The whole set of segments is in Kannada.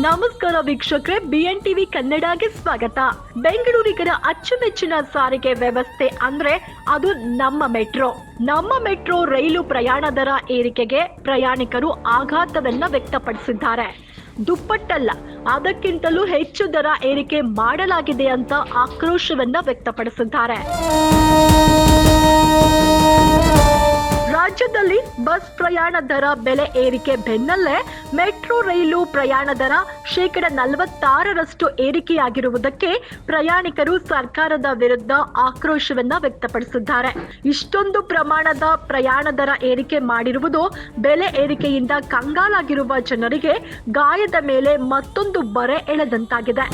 ನಮಸ್ಕಾರ ವೀಕ್ಷಕರೇ ಬಿಎನ್ ಟಿವಿ ಕನ್ನಡಗೆ ಸ್ವಾಗತ. ಬೆಂಗಳೂರಿಗರ ಅಚ್ಚುಮೆಚ್ಚಿನ ಸಾರಿಗೆ ವ್ಯವಸ್ಥೆ ಅಂದ್ರೆ ಅದು ನಮ್ಮ ಮೆಟ್ರೋ. ನಮ್ಮ ಮೆಟ್ರೋ ರೈಲು ಪ್ರಯಾಣ ದರ ಏರಿಕೆಗೆ ಪ್ರಯಾಣಿಕರು ಆಘಾತವನ್ನ ವ್ಯಕ್ತಪಡಿಸಿದ್ದಾರೆ. ದುಪ್ಪಟ್ಟಲ್ಲ, ಅದಕ್ಕಿಂತಲೂ ಹೆಚ್ಚು ದರ ಏರಿಕೆ ಮಾಡಲಾಗಿದೆ ಅಂತ ಆಕ್ರೋಶವನ್ನ ವ್ಯಕ್ತಪಡಿಸಿದ್ದಾರೆ. ರಾಜ್ಯದಲ್ಲಿ ಬಸ್ ಪ್ರಯಾಣ ದರ ಬೆಲೆ ಏರಿಕೆ ಬೆನ್ನಲ್ಲೇ ಮೆಟ್ರೋ ರೈಲು ಪ್ರಯಾಣ ದರ ಶೇಕಡ ನಲವತ್ತಾರರಷ್ಟು ಏರಿಕೆಯಾಗಿರುವುದಕ್ಕೆ ಪ್ರಯಾಣಿಕರು ಸರ್ಕಾರದ ವಿರುದ್ಧ ಆಕ್ರೋಶವನ್ನ ವ್ಯಕ್ತಪಡಿಸಿದ್ದಾರೆ. ಇಷ್ಟೊಂದು ಪ್ರಮಾಣದ ಪ್ರಯಾಣ ದರ ಏರಿಕೆ ಮಾಡಿರುವುದು ಬೆಲೆ ಏರಿಕೆಯಿಂದ ಕಂಗಾಲಾಗಿರುವ ಜನರಿಗೆ ಗಾಯದ ಮೇಲೆ ಮತ್ತೊಂದು ಬರೆ ಎಳೆದಂತಾಗಿದೆ.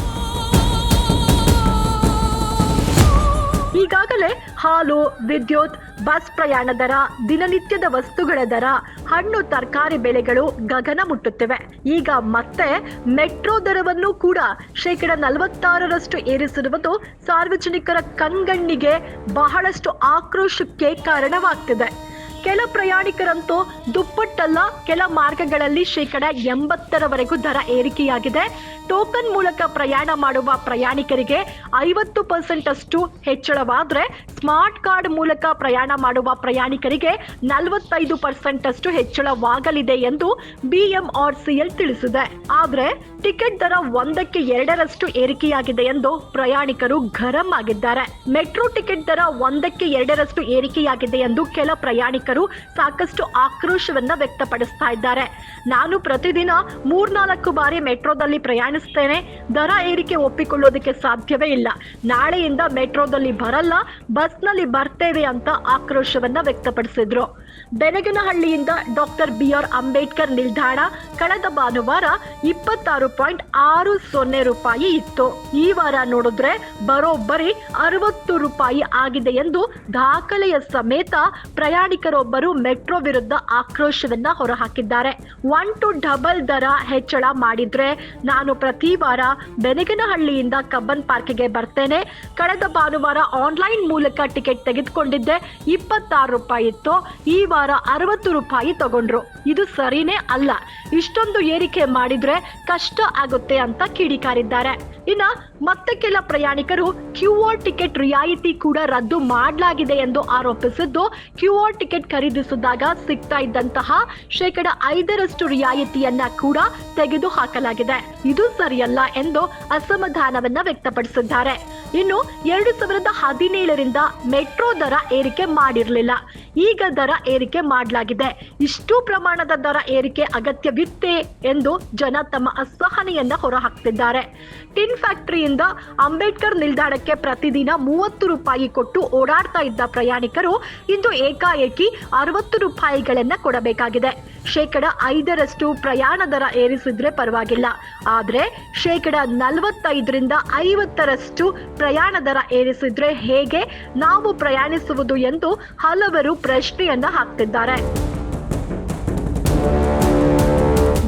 ಈಗಾಗಲೇ ಹಾಲು, ವಿದ್ಯುತ್, ಬಸ್ ಪ್ರಯಾಣ ದರ, ದಿನನಿತ್ಯದ ವಸ್ತುಗಳ ದರ, ಹಣ್ಣು, ತರಕಾರಿ ಬೆಲೆಗಳು ಗಗನ ಮುಟ್ಟುತ್ತಿವೆ. ಈಗ ಮತ್ತೆ ಮೆಟ್ರೋ ದರವನ್ನು ಕೂಡ ಶೇಕಡ ನಲವತ್ತಾರರಷ್ಟು ಏರಿಸಿರುವುದು ಸಾರ್ವಜನಿಕರ ಕಣ್ಗಣ್ಣಿಗೆ ಬಹಳಷ್ಟು ಆಕ್ರೋಶಕ್ಕೆ ಕಾರಣವಾಗ್ತಿದೆ. ಕೆಲ ಪ್ರಯಾಣಿಕರಂತೂ ದುಪ್ಪಟ್ಟಲ್ಲ ಕೆಲ ಮಾರ್ಗಗಳಲ್ಲಿ ಶೇಕಡ ಎಂಬತ್ತರವರೆಗೂ ದರ ಏರಿಕೆಯಾಗಿದೆ. ಟೋಕನ್ ಮೂಲಕ ಪ್ರಯಾಣ ಮಾಡುವ ಪ್ರಯಾಣಿಕರಿಗೆ ಐವತ್ತು ಪರ್ಸೆಂಟ್ ಅಷ್ಟು ಹೆಚ್ಚಳವಾದ್ರೆ ಸ್ಮಾರ್ಟ್ ಕಾರ್ಡ್ ಮೂಲಕ ಪ್ರಯಾಣ ಮಾಡುವ ಪ್ರಯಾಣಿಕರಿಗೆ ನಲವತ್ತೈದು ಪರ್ಸೆಂಟ್ ಅಷ್ಟು ಹೆಚ್ಚಳವಾಗಲಿದೆ ಎಂದು ಬಿಎಂಆರ್ಸಿಎಲ್ ತಿಳಿಸಿದೆ. ಆದ್ರೆ ಟಿಕೆಟ್ ದರ ಒಂದಕ್ಕೆ ಎರಡರಷ್ಟು ಏರಿಕೆಯಾಗಿದೆ ಎಂದು ಪ್ರಯಾಣಿಕರು ಗರಂ ಆಗಿದ್ದಾರೆ. ಮೆಟ್ರೋ ಟಿಕೆಟ್ ದರ ಒಂದಕ್ಕೆ ಎರಡರಷ್ಟು ಏರಿಕೆಯಾಗಿದೆ ಎಂದು ಕೆಲ ಪ್ರಯಾಣಿಕರು ಸಾಕಷ್ಟು ಆಕ್ರೋಶವನ್ನ ವ್ಯಕ್ತಪಡಿಸ್ತಾ ಇದ್ದಾರೆ. ನಾನು ಪ್ರತಿದಿನ ಮೂರ್ನಾಲ್ಕು ಬಾರಿ ಮೆಟ್ರೋದಲ್ಲಿ ಪ್ರಯಾಣಿಸ್ತೇನೆ. ದರ ಏರಿಕೆ ಒಪ್ಪಿಕೊಳ್ಳೋದಕ್ಕೆ ಸಾಧ್ಯವೇ ಇಲ್ಲ. ನಾಳೆಯಿಂದ ಮೆಟ್ರೋದಲ್ಲಿ ಬರಲ್ಲ, ಬಸ್ನಲ್ಲಿ ಬರ್ತೇವೆ ಅಂತ ಆಕ್ರೋಶವನ್ನ ವ್ಯಕ್ತಪಡಿಸಿದ್ರು. ಬೆನಗನಹಳ್ಳಿಯಿಂದ ಡಾಕ್ಟರ್ ಬಿ ಆರ್ ಅಂಬೇಡ್ಕರ್ ನಿಲ್ದಾಣ ಕಳೆದ ಭಾನುವಾರ ಇಪ್ಪತ್ತಾರು ಪಾಯಿಂಟ್ ಆರು ಸೊನ್ನೆ ರೂಪಾಯಿ ಇತ್ತು. ಈ ವಾರ ನೋಡಿದ್ರೆ ಬರೋಬ್ಬರಿ ಅರವತ್ತು ರೂಪಾಯಿ ಆಗಿದೆ ಎಂದು ದಾಖಲೆಯ ಸಮೇತ ಪ್ರಯಾಣಿಕರೊಬ್ಬರು ಮೆಟ್ರೋ ವಿರುದ್ಧ ಆಕ್ರೋಶವನ್ನ ಹೊರಹಾಕಿದ್ದಾರೆ. ಒನ್ ಟು ಡಬಲ್ ದರ ಹೆಚ್ಚಳ ಮಾಡಿದ್ರೆ ನಾನು ಪ್ರತಿ ವಾರ ಬೆನಗನಹಳ್ಳಿಯಿಂದ ಕಬ್ಬನ್ ಪಾರ್ಕ್ಗೆ ಬರ್ತೇನೆ. ಕಳೆದ ಭಾನುವಾರ ಆನ್ಲೈನ್ ಮೂಲಕ ಟಿಕೆಟ್ ತೆಗೆದುಕೊಂಡಿದ್ದೆ. ಇಪ್ಪತ್ತಾರು ರೂಪಾಯಿ ಇತ್ತು. ಈ ವಾರ ಅರವತ್ತು ರೂಪಾಯಿ ತಗೊಂಡ್ರು. ಇದು ಸರಿನೇ ಅಲ್ಲ. ಇಷ್ಟೊಂದು ಏರಿಕೆ ಮಾಡಿದ್ರೆ ಕಷ್ಟ ಆಗುತ್ತೆ ಅಂತ ಕಿಡಿಕಾರಿದ್ದಾರೆ. ಇನ್ನ ಮತ್ತೆ ಕೆಲ ಪ್ರಯಾಣಿಕರು ಕ್ಯೂ ಆರ್ ಟಿಕೆಟ್ ರಿಯಾಯಿತಿ ಕೂಡ ರದ್ದು ಮಾಡಲಾಗಿದೆ ಎಂದು ಆರೋಪಿಸಿದ್ದು, ಕ್ಯೂ ಆರ್ ಟಿಕೆಟ್ ಖರೀದಿಸಿದಾಗ ಸಿಗ್ತಾ ಇದ್ದಂತಹ ಶೇಕಡ ಐದರಷ್ಟು ರಿಯಾಯಿತಿಯನ್ನ ಕೂಡ ತೆಗೆದು ಹಾಕಲಾಗಿದೆ ಇದು ಸರಿಯಲ್ಲ ಎಂದು ಅಸಮಾಧಾನವನ್ನ ವ್ಯಕ್ತಪಡಿಸಿದ್ದಾರೆ. ಇನ್ನು ಎರಡು ಸಾವಿರದ ಹದಿನೇಳರಿಂದ ಮೆಟ್ರೋ ದರ ಏರಿಕೆ ಮಾಡಿರಲಿಲ್ಲ. ಈಗ ದರ ಏರಿಕೆ ಮಾಡಲಾಗಿದೆ. ಇಷ್ಟು ಪ್ರಮಾಣದ ದರ ಏರಿಕೆ ಅಗತ್ಯವಿತ್ತೆ ಎಂದು ಜನ ತಮ್ಮ ಅಸಹನೆಯನ್ನ ಹೊರಹಾಕ್ತಿದ್ದಾರೆ. ಟಿನ್ ಫ್ಯಾಕ್ಟರಿಯಿಂದ ಅಂಬೇಡ್ಕರ್ ನಿಲ್ದಾಣಕ್ಕೆ ಪ್ರತಿದಿನ ಮೂವತ್ತು ರೂಪಾಯಿ ಕೊಟ್ಟು ಓಡಾಡ್ತಾ ಇದ್ದ ಪ್ರಯಾಣಿಕರು ಇಂದು ಏಕಾಏಕಿ ಅರವತ್ತು ರೂಪಾಯಿಗಳನ್ನ ಕೊಡಬೇಕಾಗಿದೆ. ಶೇಕಡ ಐದರಷ್ಟು ಪ್ರಯಾಣ ದರ ಏರಿಸಿದ್ರೆ ಪರವಾಗಿಲ್ಲ. ಆದ್ರೆ ಶೇಕಡ ನಲವತ್ತೈದರಿಂದ ಐವತ್ತರಷ್ಟು ಪ್ರಯಾಣ ದರ ಏರಿಸಿದ್ರೆ ಹೇಗೆ ನಾವು ಪ್ರಯಾಣಿಸುವುದು ಎಂದು ಹಲವರು ಪ್ರಶ್ನೆಯನ್ನ ಹಾಕ್ತಿದ್ದಾರೆ.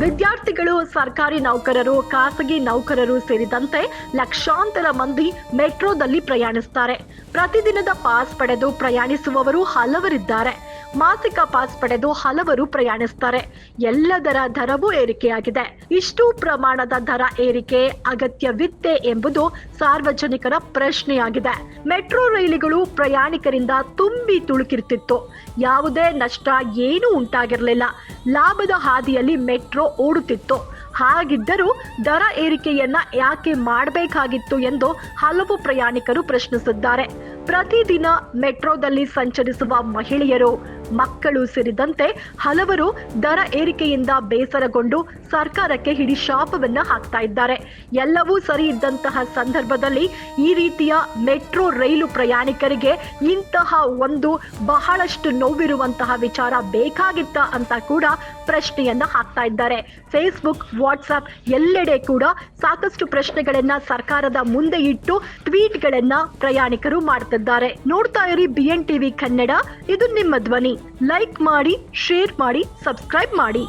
ವಿದ್ಯಾರ್ಥಿಗಳು, ಸರ್ಕಾರಿ ನೌಕರರು, ಖಾಸಗಿ ನೌಕರರು ಸೇರಿದಂತೆ ಲಕ್ಷಾಂತರ ಮಂದಿ ಮೆಟ್ರೋದಲ್ಲಿ ಪ್ರಯಾಣಿಸ್ತಾರೆ. ಪ್ರತಿದಿನದ ಪಾಸ್ ಪಡೆದು ಪ್ರಯಾಣಿಸುವವರು ಹಲವರಿದ್ದಾರೆ. ಮಾಸಿಕ ಪಾಸ್ ಪಡೆದು ಹಲವರು ಪ್ರಯಾಣಿಸ್ತಾರೆ. ಎಲ್ಲದರ ದರವೂ ಏರಿಕೆಯಾಗಿದೆ. ಇಷ್ಟು ಪ್ರಮಾಣದ ದರ ಏರಿಕೆ, ಅಗತ್ಯವಿತ್ತೆ ಎಂಬುದು ಸಾರ್ವಜನಿಕರ ಪ್ರಶ್ನೆಯಾಗಿದೆ. ಮೆಟ್ರೋ ರೈಲುಗಳು ಪ್ರಯಾಣಿಕರಿಂದ ತುಂಬಿ ತುಳುಕಿರ್ತಿತ್ತು. ಯಾವುದೇ ನಷ್ಟ ಏನೂ ಉಂಟಾಗಿರಲಿಲ್ಲ. ಲಾಭದ ಹಾದಿಯಲ್ಲಿ ಮೆಟ್ರೋ ಓಡುತ್ತಿತ್ತು. ಹಾಗಿದ್ದರೂ ದರ ಏರಿಕೆಯನ್ನ ಯಾಕೆ ಮಾಡಬೇಕಾಗಿತ್ತು ಎಂದು ಹಲವು ಪ್ರಯಾಣಿಕರು ಪ್ರಶ್ನಿಸಿದ್ದಾರೆ. ಪ್ರತಿದಿನ ಮೆಟ್ರೋದಲ್ಲಿ ಸಂಚರಿಸುವ ಮಹಿಳೆಯರು ಮಕ್ಕಳು ಸೇರಿದಂತೆ ಹಲವರು ದರ ಏರಿಕೆಯಿಂದ ಬೇಸರಗೊಂಡು ಸರ್ಕಾರಕ್ಕೆ ಹಿಡಿ ಶಾಪವನ್ನ ಹಾಕ್ತಾ ಇದ್ದಾರೆ. ಎಲ್ಲವೂ ಸರಿ ಇದ್ದಂತಹ ಸಂದರ್ಭದಲ್ಲಿ ಈ ರೀತಿಯ ಮೆಟ್ರೋ ರೈಲು ಪ್ರಯಾಣಿಕರಿಗೆ ಇಂತಹ ಒಂದು ಬಹಳಷ್ಟು ನೋವಿರುವಂತಹ ವಿಚಾರ ಬೇಕಾಗಿತ್ತ ಅಂತ ಕೂಡ ಪ್ರಶ್ನೆಯನ್ನ ಹಾಕ್ತಾ ಇದ್ದಾರೆ. ಫೇಸ್ಬುಕ್ ವಾಟ್ಸ್ಆಪ್ ಎಲ್ಲೆಡೆ ಕೂಡ ಸಾಕಷ್ಟು ಪ್ರಶ್ನೆಗಳನ್ನ ಸರ್ಕಾರದ ಮುಂದೆ ಇಟ್ಟು ಟ್ವೀಟ್ಗಳನ್ನ ಪ್ರಯಾಣಿಕರು ಮಾಡ್ತಿದ್ದಾರೆ. ನೋಡ್ತಾ ಇರಿ ಬಿಎನ್ ಟಿವಿ ಕನ್ನಡ, ಇದು ನಿಮ್ಮ ಧ್ವನಿ. ಲೈಕ್ ಮಾಡಿ ಶೇರ್ ಮಾಡಿ ಸಬ್ಸ್ಕ್ರೈಬ್ ಮಾಡಿ